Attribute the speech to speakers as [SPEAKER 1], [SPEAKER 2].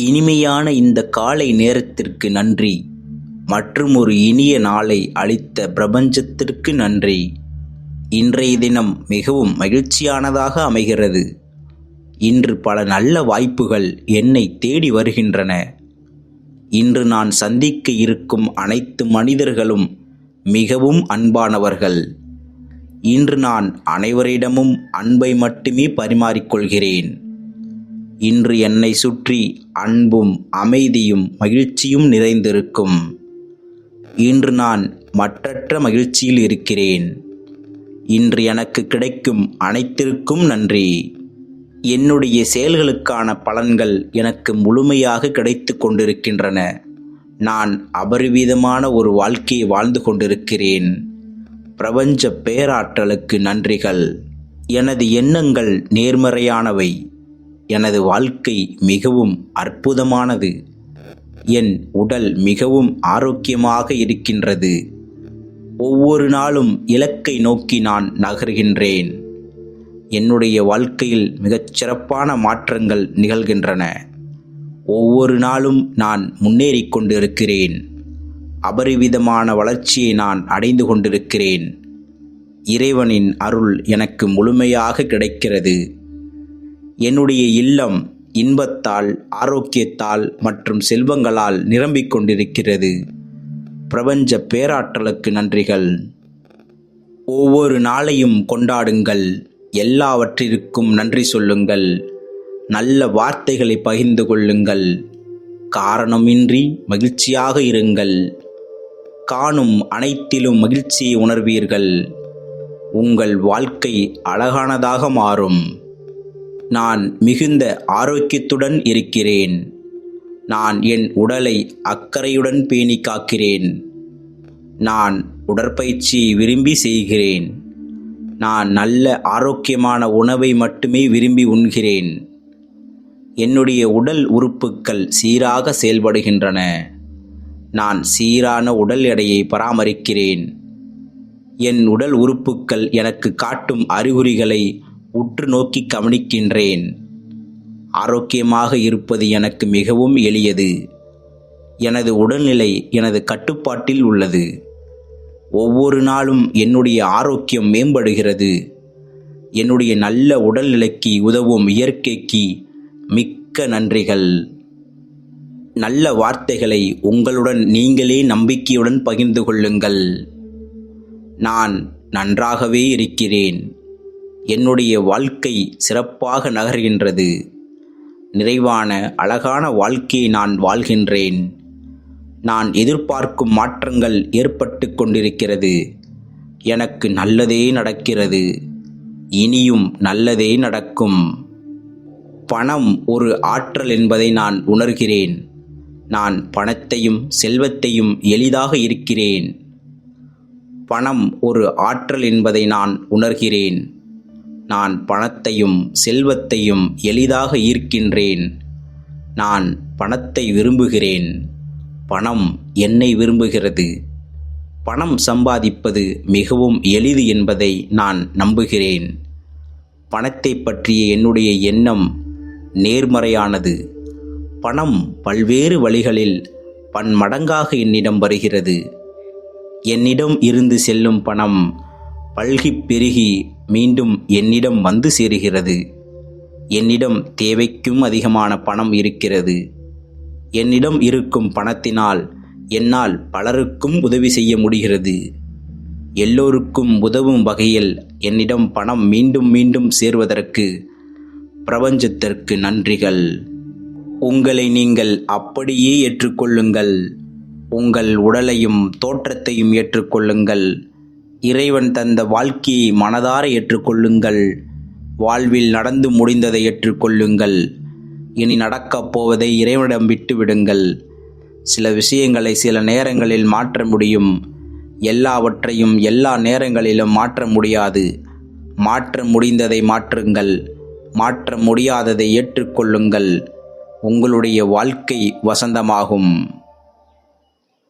[SPEAKER 1] இனிமையான இந்த காலை நேரத்திற்கு நன்றி. மற்றும் ஒரு இனிய நாளை அளித்த பிரபஞ்சத்திற்கு நன்றி. இன்றைய தினம் மிகவும் மகிழ்ச்சியானதாக அமைகிறது. இன்று பல நல்ல வாய்ப்புகள் என்னை தேடி வருகின்றன. இன்று நான் சந்திக்க இருக்கும் அனைத்து மனிதர்களும் மிகவும் அன்பானவர்கள். இன்று நான் அனைவரிடமும் அன்பை மட்டுமே பரிமாறிக்கொள்கிறேன். இன்று என்னை சுற்றி அன்பும் அமைதியும் மகிழ்ச்சியும் நிறைந்திருக்கும். இன்று நான் மற்றற்ற மகிழ்ச்சியில் இருக்கிறேன். இன்று எனக்கு கிடைக்கும் அனைத்திற்கும் நன்றி. என்னுடைய செயல்களுக்கான பலன்கள் எனக்கு முழுமையாக கிடைத்து கொண்டிருக்கின்றன. நான் அபரிவிதமான ஒரு வாழ்க்கையை வாழ்ந்து கொண்டிருக்கிறேன். பிரபஞ்ச பேராற்றலுக்கு நன்றிகள். எனது எண்ணங்கள் நேர்மறையானவை. எனது வாழ்க்கை மிகவும் அற்புதமானது. என் உடல் மிகவும் ஆரோக்கியமாக இருக்கின்றது. ஒவ்வொரு நாளும் இலக்கை நோக்கி நான் நகர்கின்றேன். என்னுடைய வாழ்க்கையில் மிகச் சிறப்பான மாற்றங்கள் நிகழ்கின்றன. ஒவ்வொரு நாளும் நான் முன்னேறி கொண்டிருக்கிறேன். அபரிவிதமான வளர்ச்சியை நான் அடைந்து கொண்டிருக்கிறேன். இறைவனின் அருள் எனக்கு முழுமையாக கிடைக்கிறது. என்னுடைய இல்லம் இன்பத்தால் ஆரோக்கியத்தால் மற்றும் செல்வங்களால் நிரம்பிக் கொண்டிருக்கிறது. பிரபஞ்ச பேராற்றலுக்கு நன்றிகள். ஒவ்வொரு நாளையும் கொண்டாடுங்கள். எல்லாவற்றிற்கும் நன்றி சொல்லுங்கள். நல்ல வார்த்தைகளை பகிர்ந்து கொள்ளுங்கள். காரணமின்றி மகிழ்ச்சியாக இருங்கள். காணும் அனைத்திலும் மகிழ்ச்சியை உணர்வீர்கள். உங்கள் வாழ்க்கை அழகானதாக மாறும். நான் மிகுந்த ஆரோக்கியத்துடன் இருக்கிறேன். நான் என் உடலை அக்கறையுடன் பேணி காக்கிறேன். நான் உடற்பயிற்சியை விரும்பி செய்கிறேன். நான் நல்ல ஆரோக்கியமான உணவை மட்டுமே விரும்பி உண்கிறேன். என்னுடைய உடல் உறுப்புக்கள் சீராக செயல்படுகின்றன. நான் சீரான உடல் எடையை பராமரிக்கிறேன். என் உடல் உறுப்புக்கள் எனக்கு காட்டும் அறிகுறிகளை உற்று நோக்கி கவனிக்கின்றேன். ஆரோக்கியமாக இருப்பது எனக்கு மிகவும் எளியது. எனது உடல்நிலை எனது கட்டுப்பாட்டில் உள்ளது. ஒவ்வொரு நாளும் என்னுடைய ஆரோக்கியம் மேம்படுகிறது. என்னுடைய நல்ல உடல்நிலைக்கு உதவும் இயற்கைக்கு மிக்க நன்றிகள். நல்ல வார்த்தைகளை உங்களுடன் நீங்களே நம்பிக்கையுடன் பகிர்ந்து கொள்ளுங்கள். நான் நன்றாகவே இருக்கிறேன். என்னுடைய வாழ்க்கை சிறப்பாக நகர்கின்றது. நிறைவான அழகான வாழ்க்கையை நான் வாழ்கின்றேன். நான் எதிர்பார்க்கும் மாற்றங்கள் ஏற்பட்டு கொண்டிருக்கிறது. எனக்கு நல்லதே நடக்கிறது. இனியும் நல்லதே நடக்கும். பணம் ஒரு ஆற்றல் என்பதை நான் உணர்கிறேன். நான் பணத்தையும் செல்வத்தையும் எளிதாக இருக்கிறேன். பணம் ஒரு ஆற்றல் என்பதை நான் உணர்கிறேன். நான் பணத்தையும் செல்வத்தையும் எளிதாக ஈர்க்கின்றேன். நான் பணத்தை விரும்புகிறேன். பணம் என்னை விரும்புகிறது. பணம் சம்பாதிப்பது மிகவும் எளிது என்பதை நான் நம்புகிறேன். பணத்தை பற்றிய என்னுடைய எண்ணம் நேர்மறையானது. பணம் பல்வேறு வழிகளில் பன்மடங்காக என்னிடம் வருகிறது. என்னிடம் இருந்து செல்லும் பணம் பல்கிப் பெருகி மீண்டும் என்னிடம் வந்து சேருகிறது. என்னிடம் தேவைக்கும் அதிகமான பணம் இருக்கிறது. என்னிடம் இருக்கும் பணத்தினால் என்னால் பலருக்கும் உதவி செய்ய முடிகிறது. எல்லோருக்கும் உதவும் வகையில் என்னிடம் பணம் மீண்டும் மீண்டும் சேர்வதற்கு பிரபஞ்சத்திற்கு நன்றிகள். உங்களை நீங்கள் அப்படியே ஏற்றுக்கொள்ளுங்கள். உங்கள் உடலையும் தோற்றத்தையும் ஏற்றுக்கொள்ளுங்கள். இறைவன் தந்த வாழ்க்கையை மனதார ஏற்றுக்கொள்ளுங்கள். வாழ்வில் நடந்து முடிந்ததை ஏற்றுக்கொள்ளுங்கள். இனி நடக்கப் போவதை இறைவனிடம் விட்டுவிடுங்கள். சில விஷயங்களை சில நேரங்களில் மாற்ற முடியும். எல்லாவற்றையும் எல்லா நேரங்களிலும் மாற்ற முடியாது. மாற்ற முடிந்ததை மாற்றுங்கள். மாற்ற முடியாததை ஏற்றுக்கொள்ளுங்கள். உங்களுடைய வாழ்க்கை வசந்தமாகும்.